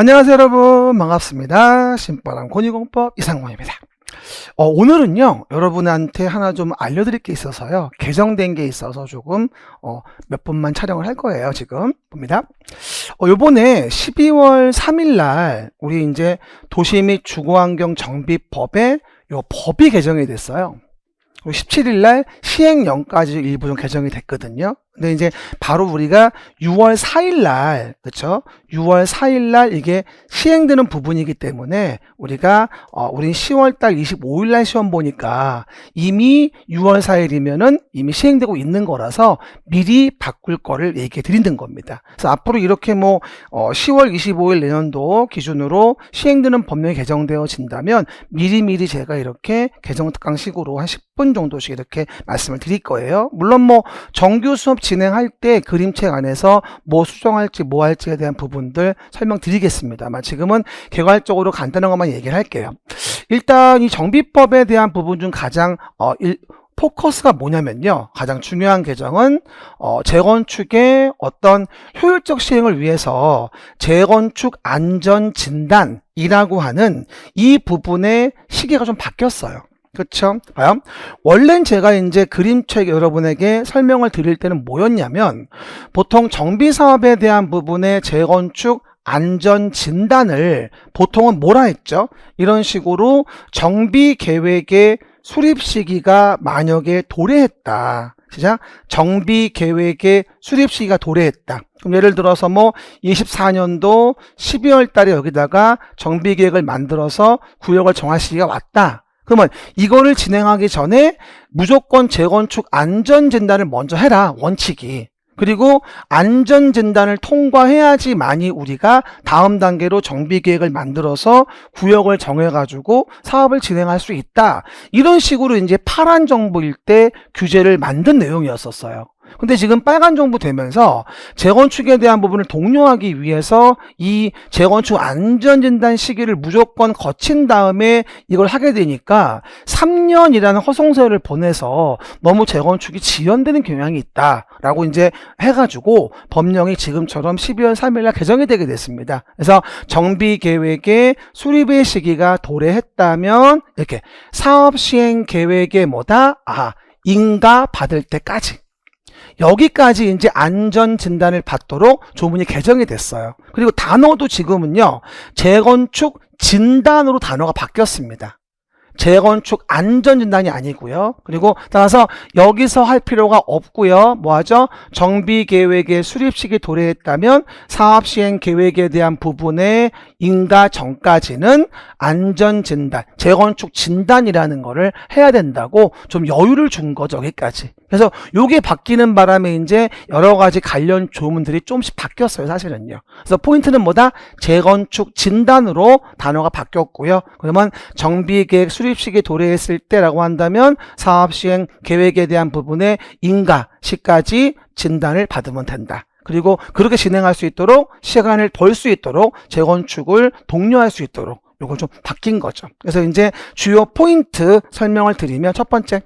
안녕하세요 여러분. 반갑습니다. 신바람 권위공법 이상권입니다. 어, 오늘은요 여러분한테 하나 좀 알려드릴 게 있어서요 개정된 게 있어서 조금 어, 몇 분만 촬영을 할 거예요 지금. 봅니다. 어, 요번에 12월 3일날 우리 이제 도시 및 주거환경 정비법에 요 법이 개정이 됐어요. 17일날 시행령까지 일부 좀 개정이 됐거든요. 근데 이제 바로 우리가 6월 4일 날 그쵸? 6월 4일 날 이게 시행되는 부분이기 때문에 우리가 어, 우린 10월 달 25일 날 시험 보니까 이미 6월 4일이면은 이미 시행되고 있는 거라서 미리 바꿀 거를 얘기해 드리는 겁니다. 그래서 앞으로 이렇게 뭐 어, 10월 25일 내년도 기준으로 시행되는 법령이 개정되어진다면 미리미리 제가 이렇게 개정 특강식으로 한 10분 정도씩 이렇게 말씀을 드릴 거예요. 물론 뭐 정규 수업 진행할 때 그림책 안에서 뭐 수정할지 뭐 할지에 대한 부분들 설명드리겠습니다만 지금은 개괄적으로 간단한 것만 얘기를 할게요. 일단 이 정비법에 대한 부분 중 가장 어, 일, 포커스가 뭐냐면요. 가장 중요한 개정은 어, 재건축의 어떤 효율적 시행을 위해서 재건축 안전 진단이라고 하는 이 부분의 시계가 좀 바뀌었어요. 그렇죠? 봐요. 원래는 제가 이제 그림책 여러분에게 설명을 드릴 때는 뭐였냐면 보통 정비 사업에 대한 부분의 재건축 안전 진단을 보통은 뭐라 했죠? 이런 식으로 정비 계획의 수립 시기가 만약에 도래했다. 시작. 정비 계획의 수립 시기가 도래했다. 그럼 예를 들어서 뭐 24년도 12월 달에 여기다가 정비 계획을 만들어서 구역을 정할 시기가 왔다. 그러면 이거를 진행하기 전에 무조건 재건축 안전 진단을 먼저 해라. 원칙이. 그리고 안전 진단을 통과해야지만이 우리가 다음 단계로 정비 계획을 만들어서 구역을 정해 가지고 사업을 진행할 수 있다. 이런 식으로 이제 파란 정부일 때 규제를 만든 내용이었었어요. 근데 지금 빨간 정부 되면서 재건축에 대한 부분을 독려하기 위해서 이 재건축 안전진단 시기를 무조건 거친 다음에 이걸 하게 되니까 3년이라는 허송세를 보내서 너무 재건축이 지연되는 경향이 있다라고 이제 해가지고 법령이 지금처럼 12월 3일날 개정이 되게 됐습니다. 그래서 정비 계획의 수립의 시기가 도래했다면 이렇게 사업 시행 계획의 뭐다? 아, 인가 받을 때까지. 여기까지 이제 안전 진단을 받도록 조문이 개정이 됐어요. 그리고 단어도 지금은요, 재건축 진단으로 단어가 바뀌었습니다. 재건축 안전 진단이 아니고요. 그리고 따라서 여기서 할 필요가 없고요. 뭐하죠? 정비 계획의 수립 시기 도래했다면 사업 시행 계획에 대한 부분의 인가 전까지는 안전 진단, 재건축 진단이라는 거를 해야 된다고 좀 여유를 준 거죠. 여기까지. 그래서 요게 바뀌는 바람에 이제 여러 가지 관련 조문들이 조금씩 바뀌었어요, 사실은요. 그래서 포인트는 뭐다? 재건축 진단으로 단어가 바뀌었고요. 그러면 정비 계획 수립 시기 도래했을 때라고 한다면 사업 시행 계획에 대한 부분의 인가 시까지 진단을 받으면 된다. 그리고 그렇게 진행할 수 있도록 시간을 벌 수 있도록 재건축을 독려할 수 있도록 요걸 좀 바뀐 거죠. 그래서 이제 주요 포인트 설명을 드리면 첫 번째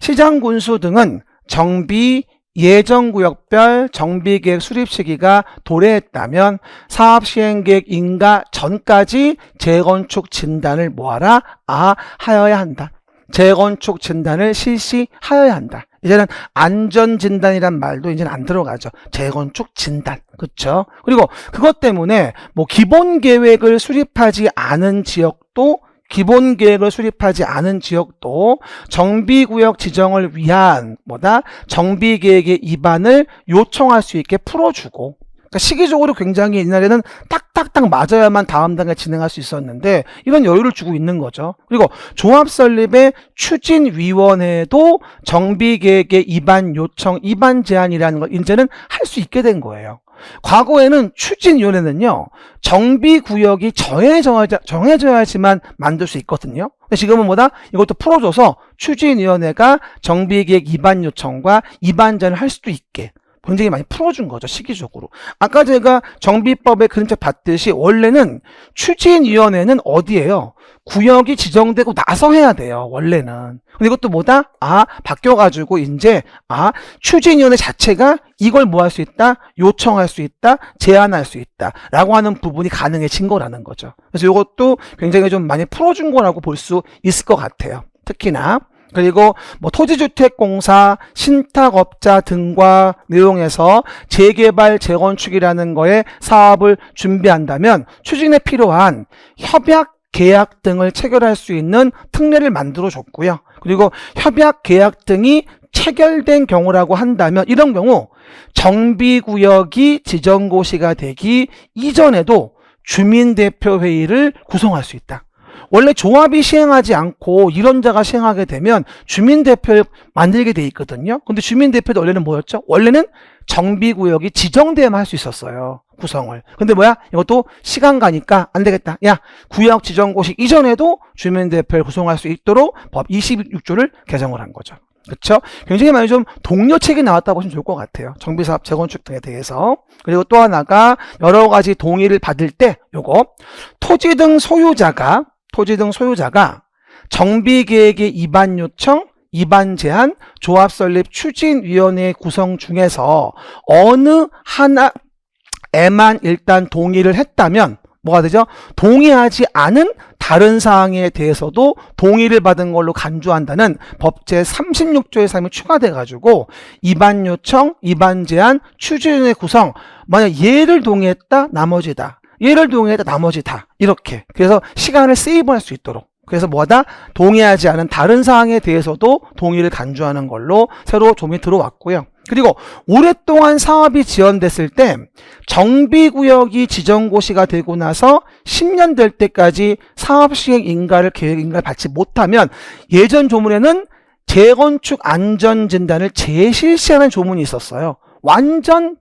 시장 군수 등은 정비 예정구역별 정비계획 수립 시기가 도래했다면 사업시행계획 인가 전까지 재건축 진단을 뭐하라? 아, 하여야 한다. 재건축 진단을 실시하여야 한다. 이제는 안전 진단이란 말도 이제는 안 들어가죠. 재건축 진단. 그쵸? 그리고 그것 때문에 뭐 기본 계획을 수립하지 않은 지역도 기본 계획을 수립하지 않은 지역도 정비구역 지정을 위한 뭐다 정비 계획의 입안을 요청할 수 있게 풀어주고 그러니까 시기적으로 굉장히 옛날에는 딱딱딱 맞아야만 다음 단계 진행할 수 있었는데 이런 여유를 주고 있는 거죠. 그리고 조합 설립의 추진 위원회도 정비 계획의 입안 요청, 입안 제한이라는 걸 이제는 할 수 있게 된 거예요. 과거에는 추진위원회는요, 정비구역이 정해져야, 정해져야 지만 만들 수 있거든요. 근데 지금은 뭐다? 이것도 풀어줘서 추진위원회가 정비계획 입안 요청과 입안 제한을 할 수도 있게. 굉장히 많이 풀어준 거죠, 시기적으로. 아까 제가 정비법의 그림책 봤듯이 원래는 추진위원회는 어디예요? 구역이 지정되고 나서 해야 돼요, 원래는. 근데 이것도 뭐다? 아, 바뀌어가지고, 이제, 아, 추진위원회 자체가 이걸 뭐 할 수 있다? 요청할 수 있다? 제안할 수 있다. 라고 하는 부분이 가능해진 거라는 거죠. 그래서 이것도 굉장히 좀 많이 풀어준 거라고 볼 수 있을 것 같아요. 특히나. 그리고 뭐 토지주택공사, 신탁업자 등과 내용에서 재개발, 재건축이라는 거에 사업을 준비한다면 추진에 필요한 협약, 계약 등을 체결할 수 있는 특례를 만들어 줬고요. 그리고 협약, 계약 등이 체결된 경우라고 한다면 이런 경우 정비구역이 지정고시가 되기 이전에도 주민대표회의를 구성할 수 있다. 원래 조합이 시행하지 않고 이론자가 시행하게 되면 주민대표를 만들게 돼 있거든요. 근데 주민대표도 원래는 뭐였죠? 원래는 정비구역이 지정돼야만 할 수 있었어요. 구성을. 근데 뭐야? 이것도 시간 가니까 안 되겠다. 야, 구역 지정고시 이전에도 주민대표를 구성할 수 있도록 법 26조를 개정을 한 거죠. 그렇죠? 굉장히 많이 좀 동료책이 나왔다고 보시면 좋을 것 같아요. 정비사업 재건축 등에 대해서. 그리고 또 하나가 여러 가지 동의를 받을 때 요거 토지 등 소유자가 토지 등 소유자가 정비계획의 입안 요청, 입안 제한, 조합 설립 추진위원회 구성 중에서 어느 하나에만 일단 동의를 했다면 뭐가 되죠? 동의하지 않은 다른 사항에 대해서도 동의를 받은 걸로 간주한다는 법제 36조의 3이 추가돼 가지고 입안 요청, 입안 제한, 추진위원회 구성 만약 얘를 동의했다 나머지다. 얘를 동의했다 나머지 다. 이렇게. 그래서 시간을 세이브할 수 있도록 그래서 뭐다? 동의하지 않은 다른 사항에 대해서도 동의를 간주하는 걸로 새로 좀이 들어왔고요. 그리고 오랫동안 사업이 지연됐을 때 정비구역이 지정고시가 되고 나서 10년 될 때까지 사업시행 인가를 계획 인가를 받지 못하면 예전 조문에는 재건축 안전진단을 재실시하는 조문이 있었어요. 완전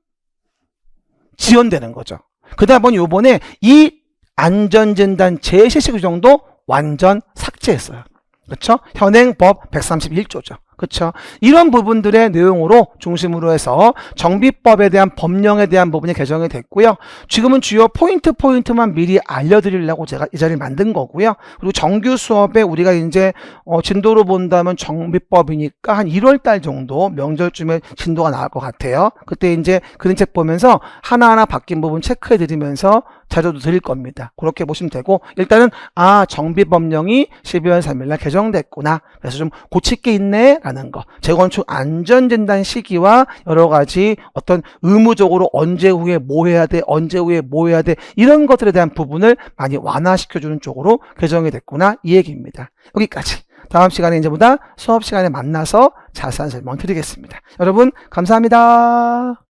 지연되는 거죠. 그러다 보니 요번에 이 안전진단 재실시 규정도 완전 삭제했어요. 그렇죠? 현행법 131조죠. 그렇죠? 이런 부분들의 내용으로 중심으로 해서 정비법에 대한 법령에 대한 부분이 개정이 됐고요. 지금은 주요 포인트 포인트만 미리 알려드리려고 제가 이 자리를 만든 거고요. 그리고 정규 수업에 우리가 이제 어, 진도로 본다면 정비법이니까 한 1월 달 정도 명절쯤에 진도가 나올 것 같아요. 그때 이제 그림책 보면서 하나하나 바뀐 부분 체크해 드리면서 자료도 드릴 겁니다. 그렇게 보시면 되고 일단은 아 정비법령이 12월 3일 날 개정됐구나. 그래서 좀 고칠 게 있네 라는 거. 재건축 안전진단 시기와 여러 가지 어떤 의무적으로 언제 후에 뭐 해야 돼, 언제 후에 뭐 해야 돼 이런 것들에 대한 부분을 많이 완화시켜주는 쪽으로 개정이 됐구나 이 얘기입니다. 여기까지. 다음 시간에 이제보다 수업 시간에 만나서 자세한 설명 드리겠습니다. 여러분 감사합니다.